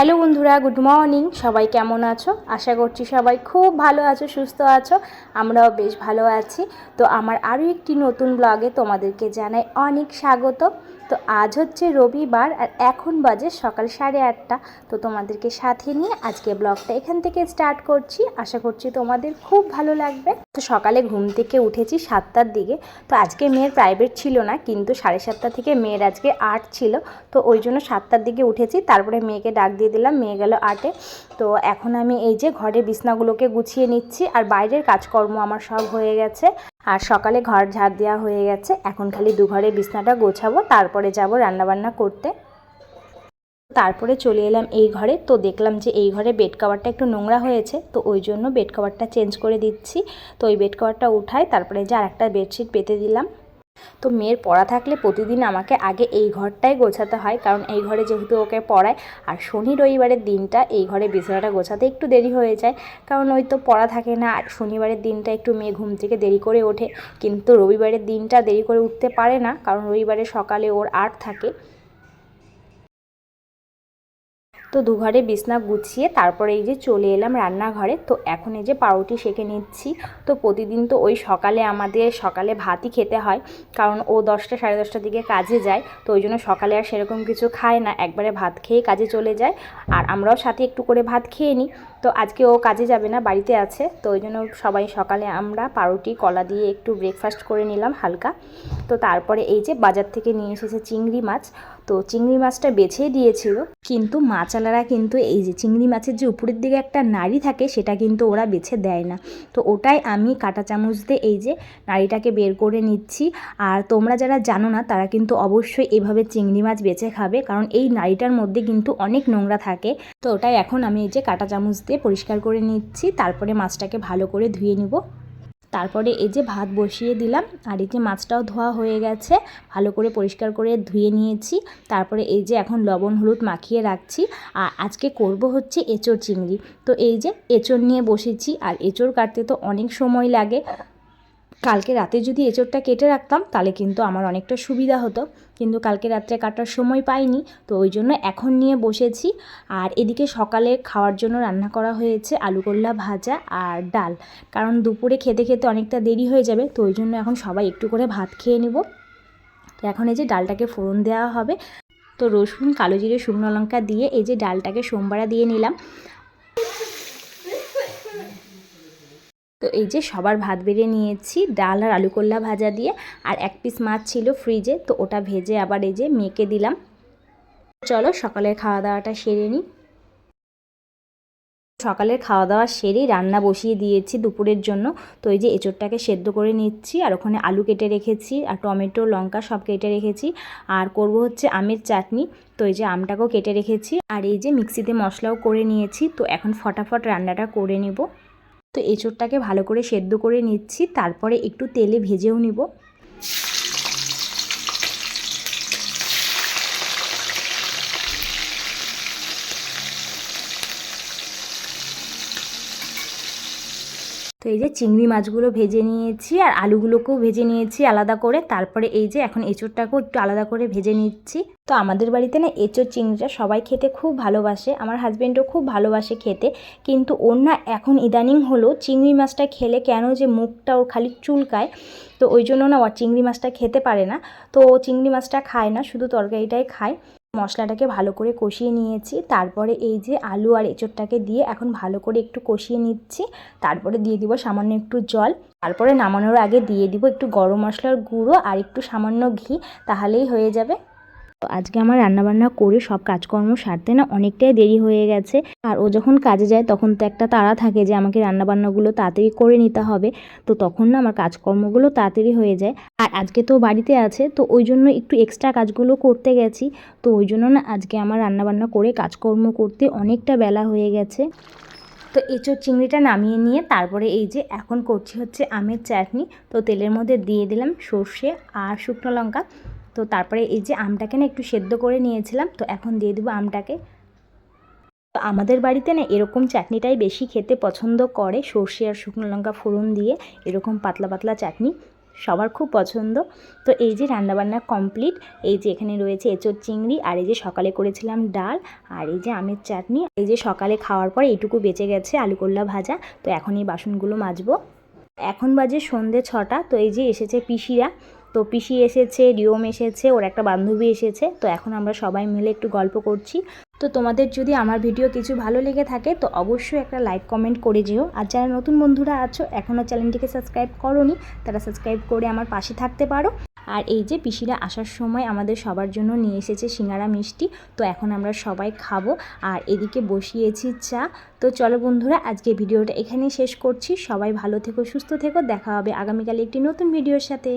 Hello বন্ধুরা, good morning. সবাই কেমন আছো? আশা করছি সবাই খুব ভালো আছো, সুস্থ আছো। আমরাও বেশ ভালো আছি। তো আমার আরও একটি নতুন ব্লগে তোমাদেরকে জানাই অনেক স্বাগত। তো আজ হচ্ছে রবিবার আর এখন বাজে সকাল সাড়ে আটটা। তো তোমাদেরকে সাথে নিয়ে আজকে ব্লগটা এখান থেকে স্টার্ট করছি। আশা করছি তোমাদের খুব ভালো লাগবে। তো সকালে ঘুম থেকে উঠেছি সাতটার দিকে। তো আজকে মেয়ের প্রাইভেট ছিল না, কিন্তু সাড়ে সাতটা থেকে মেয়ের আজকে আর্ট ছিল। তো ওই জন্য সাতটার দিকে উঠেছি। তারপরে মেয়েকে ডাক দিয়ে দিলাম, মেয়ে গেল আর্টে তো এখন আমি এই যে ঘরের বিছনাগুলোকে গুছিয়ে নিচ্ছি। আর বাইরের কাজকর্ম আমার সব হয়ে গেছে। আর সকালে ঘর ঝাড় দেওয়া হয়ে গেছে। এখন খালি দুঘরে বিছনাটা গোছাবো, তারপরে যাব রান্নাবান্না করতে। তারপরে চলে এলাম এই ঘরে। তো দেখলাম যে এই ঘরে বেড কভারটা একটু নোংরা হয়েছে, তো ওই জন্য বেড কভারটা চেঞ্জ করে দিচ্ছি। তো ওই বেড কভারটা উঠাই, তারপরে যে আর একটা বেডশিট পেতে দিলাম। তো মেয়ের পড়া থাকলে প্রতিদিন আমাকে আগে এই ঘরটাই গোছাতে হয়। কারণ এই ঘরে যেহেতু ওকে পড়ায়, আর শনি রবিবারের দিনটা এই ঘরে বিছানাটা গোছাতে একটু দেরি হয়ে যায়। কারণ ওই তো পড়া থাকে না, আর শনিবারের দিনটা একটু মেয়ে ঘুম থেকে দেরি করে ওঠে। কিন্তু রবিবারের দিনটা দেরি করে উঠতে পারে না, কারণ রবিবারে সকালে ওর আর্ট থাকে। তো দুঘরে বিছনা গুছিয়ে তারপরে এই যে চলে এলাম রান্নাঘরে। তো এখন এই যে পাউরুটি সেঁকে নিচ্ছি। তো প্রতিদিন তো ওই সকালে আমাদের সকালে ভাতই খেতে হয়, কারণ ও দশটা সাড়ে দশটার দিকে কাজে যায়। তো ওই জন্য সকালে আর সেরকম কিছু খায় না, একবারে ভাত খেয়ে কাজে চলে যায়। আর আমরাও সাথে একটু করে ভাত খেয়ে নিই। তো আজকে ও কাজে যাবে না, বাড়িতে আছে। তো ওই জন্য সবাই সকালে আমরা পাউরুটি, কলা দিয়ে একটু ব্রেকফাস্ট করে নিলাম হালকা। তো তারপরে এই যে বাজার থেকে নিয়ে এসেছে চিংড়ি মাছ। তো চিংড়ি মাছটা বেছেই দিয়েছিল। কিন্তু মাছালারা কিন্তু এই যে চিংড়ি মাছের যে উপরের দিকে একটা নাড়ি থাকে, সেটা কিন্তু ওরা বেছে দেয় না। তো ওটাই আমি কাঁটা চামচ দিয়ে এই যে নাড়িটাকে বের করে নিচ্ছি। আর তোমরা যারা জানো না, তারা কিন্তু অবশ্যই এভাবে চিংড়ি মাছ বেছে খাবে, কারণ এই নাড়িটার মধ্যে কিন্তু অনেক নোংরা থাকে। তো ওটাই এখন আমি এই যে কাঁটা চামচ দিয়ে পরিষ্কার করে নিচ্ছি। তারপরে মাছটাকে ভালো করে ধুয়ে নিব। তারপরে এই যে ভাত বসিয়ে দিলাম, আর এই যে মাছটাও ধোয়া হয়ে গেছে, ভালো করে পরিষ্কার করে ধুয়ে নিয়েছি। তারপরে এই যে এখন লবণ হলুদ মাখিয়ে রাখছি, আর আজকে করব হচ্ছে এঁচোড় চিংড়ি। তো এই যে এঁচোড় নিয়ে বসেছি, আর এঁচোড় কাটতে তো অনেক সময় লাগে কালকে রাতে যদি এঁচোড়টা কেটে রাখতাম, তাহলে কিন্তু আমার অনেকটা সুবিধা হতো। কিন্তু কালকে রাত্রে কাটার সময় পাইনি, তো ওই জন্য এখন নিয়ে বসেছি। আর এদিকে সকালে খাওয়ার জন্য রান্না করা হয়েছে আলু করলা ভাজা আর ডাল। কারণ দুপুরে খেতে খেতে অনেকটা দেরি হয়ে যাবে, তো ওই জন্য এখন সবাই একটু করে ভাত খেয়ে নেব। এখন এই যে ডালটাকে ফোড়ন দেওয়া হবে। তো রসুন, কালো জিরে, শুকনো লঙ্কা দিয়ে এই যে ডালটাকে সোমবারা দিয়ে নিলাম। তো এই যে সবার ভাত বেড়ে নিয়েছি, ডাল আর আলু কল্লা ভাজা দিয়ে, আর এক পিস মাছ ছিল ফ্রিজে তো ওটা ভেজে আবার এই যে মেয়েকে দিলাম। চলো সকালের খাওয়া দাওয়াটা সেরে নিই। সকালের খাওয়া দাওয়া সেরেই রান্না বসিয়ে দিয়েছি দুপুরের জন্য, তো এই যে এঁচোড়টাকে সেদ্ধ করে নিচ্ছি, আর ওখানে আলু কেটে রেখেছি, আর টমেটো, লঙ্কা সব কেটে রেখেছি, আর করব হচ্ছে আমের চাটনি, তো এই যে আমটাকেও কেটে রেখেছি, আর এই যে মিক্সিতে মশলাও করে নিয়েছি, তো এখন ফটাফট রান্নাটা করে নেব। তো এঁচোড়টাকে ভালো করে সেদ্ধ করে নিচ্ছি তারপরে একটু তেলে ভেজেও নিব। তো এই যে চিংড়ি মাছগুলো ভেজে নিয়েছি আর আলুগুলোকেও ভেজে নিয়েছি আলাদা করে। তারপরে এই যে এখন এঁচোড়টাকেও একটু আলাদা করে ভেজে নিচ্ছি। তো আমাদের বাড়িতে না এঁচোড় চিংড়িটা সবাই খেতে খুব ভালোবাসে, আমার হাজব্যান্ডও খুব ভালোবাসে খেতে। কিন্তু ওর না এখন ইদানিং হলো চিংড়ি মাছটা খেলে কেন যে মুখটা ওর খালি চুলকায়, তো ওই জন্য না ও চিংড়ি মাছটা খেতে পারে না। তো ও চিংড়ি মাছটা খায় না, শুধু তরকারিটাই খায়। মশলাটাকে ভালো করে কষিয়ে নিয়েছি। তারপরে এই যে আলু আর এঁচোড়টাকে দিয়ে এখন ভালো করে একটু কষিয়ে নিচ্ছি। তারপরে দিয়ে দিব সামান্য একটু জল। তারপরে নামানোর আগে দিয়ে দিব একটু গরম মশলার গুঁড়ো আর একটু সামান্য ঘি। তাহলেই হয়ে যাবে। আজকে আমার রান্নাবান্না করে সব কাজকর্ম সারতে না অনেকটাই দেরি হয়ে গেছে। আর ও যখন কাজে যায় তখন তো একটা তাড়া থাকে যে আমাকে রান্নাবান্নাগুলো তাড়াতাড়ি করে নিতে হবে। তো তখন না আমার কাজকর্মগুলো তাড়াতাড়ি হয়ে যায়। আর আজকে তো বাড়িতে আছে তো ওই জন্য একটু এক্সট্রা কাজগুলো করতে গেছি। তো ওই জন্য না আজকে আমার রান্নাবান্না করে কাজকর্ম করতে অনেকটা বেলা হয়ে গেছে। তো এঁচোড় চিংড়িটা নামিয়ে নিয়ে তারপরে এই যে এখন করছি হচ্ছে আমের চাটনি। তো তেলের মধ্যে দিয়ে দিলাম সর্ষে আর শুকনো লঙ্কা। তো তারপরে এই যে আমটাকে না একটু সেদ্ধ করে নিয়েছিলাম, তো এখন দিয়ে দেবো আমটাকে। তো আমাদের বাড়িতে না এরকম চাটনিটাই বেশি খেতে পছন্দ করে, সর্ষে আর শুকনো লঙ্কা ফোড়ন দিয়ে এরকম পাতলা পাতলা চাটনি, সবার খুব পছন্দ। তো এই যে রান্নাবান্না কমপ্লিট, এই যে এখানে রয়েছে এঁচোর চিংড়ি আর এই যে সকালে করেছিলাম ডাল আর এই যে আমের চাটনি। এই যে সকালে খাওয়ার পর এইটুকু বেঁচে গেছে আলু করলা ভাজা, তো এখন এই বাসনগুলো মাজবো। এখন বাজে সন্ধে ছটা, তো এই যে এসেছে পিসিরা। তো পিসি এসেছে রিওম এসেছে, ওর একটা বান্ধবী এসেছে, তো এখন আমরা সবাই মিলে একটু গল্প করছি। তো তোমাদের যদি আমার ভিডিও কিছু ভালো লেগে থাকে, তো অবশ্যই একটা লাইক, কমেন্ট করে যেও। আর যারা নতুন বন্ধুরা আছো এখনও চ্যানেলটিকে সাবস্ক্রাইব করোনি, তারা সাবস্ক্রাইব করে আমার পাশে থাকতে পারো। আর এই যে পিসিরা আসার সময় আমাদের সবার জন্য নিয়ে এসেছে সিঙ্গারা মিষ্টি, তো এখন আমরা সবাই খাব। আর এদিকে বসিয়েছি চা। তো চলো বন্ধুরা, আজকে ভিডিওটা এখানেই শেষ করছি। সবাই ভালো থেকো, সুস্থ থেকো। দেখা হবে আগামীকালে একটি নতুন ভিডিওর সাথে।